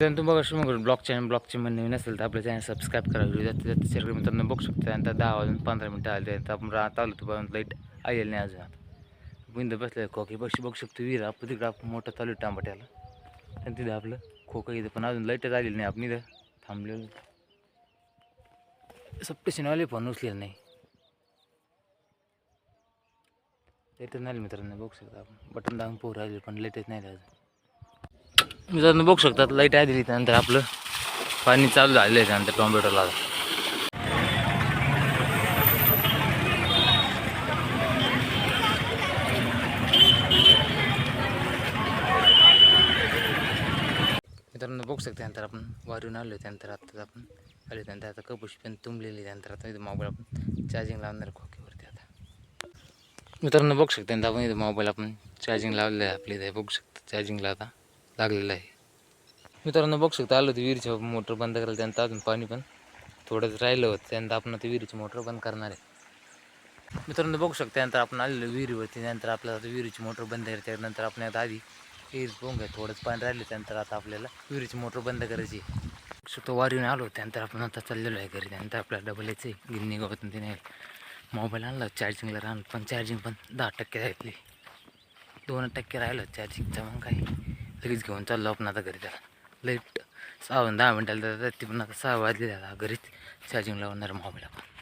त्यानंतर बघा मग ब्लॉक चॅनल ब्लॉक चॅनल नवीन असेल तर आपलं चॅनल सबस्क्राईब करा. व्हिडिओ जाते जाते शेअर करा मित्रांनो बघू शकता. त्यानंतर दहा वाजून पंधरा मिनटं आले तर आपण राहत आलो तो पण लाइट आलेली नाही अजून. आता बिंद बसले खोके. बक्षी बघू शकतो विरा आपण तिकडं आपण मोठं चालू आहे टांबाट्याला. आणि तिथं आपलं खोकं इथं पण अजून लाईटच आलेली नाही. आपण इथं थांबलेलो. सप्टेशनवाले फोन उचलेला नाही. लाईटच नाही मित्रांना मित्रांनो. बघू शकता आपण. बटन दाबून पोहर आले पण लाईटच नाही अजून. मित्रांनो बघू शकतात लाइट आलेली त्यानंतर आपलं. पाणी चालू झालेलं आहे त्यानंतर टॉम्बेटोला मित्रांनो बघू शकते त्यानंतर आपण वारून आलो त्यानंतर आता आपण आलो त्यानंतर आता कपूशी पण तुंबलेली त्यानंतर आता इथं मोबाईल आपण चार्जिंग लावणार खोक्यावरती आता. मित्रांनो बघू शकते त्यानंतर आपण इथं मोबाईल आपण चार्जिंग लावलेलं आहे आपल्या इथे बघू शकतो चार्जिंगला आता. लागलेलं आहे. मित्रांनो बघू शकता आलो होती विहिरीची मोटर बंद करायला त्यानंतर अजून पाणी पण थोडंच राहिलं होतं. त्यानंतर आपण आता विहिरीची मोटर बंद करणार आहे. मित्रांनो बघू शकता त्यानंतर आपण आलेलो विहिरीवरती त्यानंतर आपल्याला आता विहिरीची मोटर बंद करायची त्यानंतर आपण आता आधी विहीर पोहून घ्या थोडंच पाणी राहिले त्यानंतर आता आपल्याला विहिरीची मोटर बंद करायची तो वारीने आलो त्यानंतर आपण आता चाललेलो आहे घरी. त्यानंतर आपल्याला डबल यायचं आहे गिन्नी ते नाही मोबाईल आणला चार्जिंगला राहून पण चार्जिंग पण दहा टक्के राहिली. दोन टक्के राहिलं चार्जिंगचं मग काही लगेच घेऊन चाललो आपण आता घरी त्याला. लाइट सहा दहा मिनटाला जातात ती पण आता सहा वाजले आता घरीच. चार्जिंग लावणार मोबाईल आपण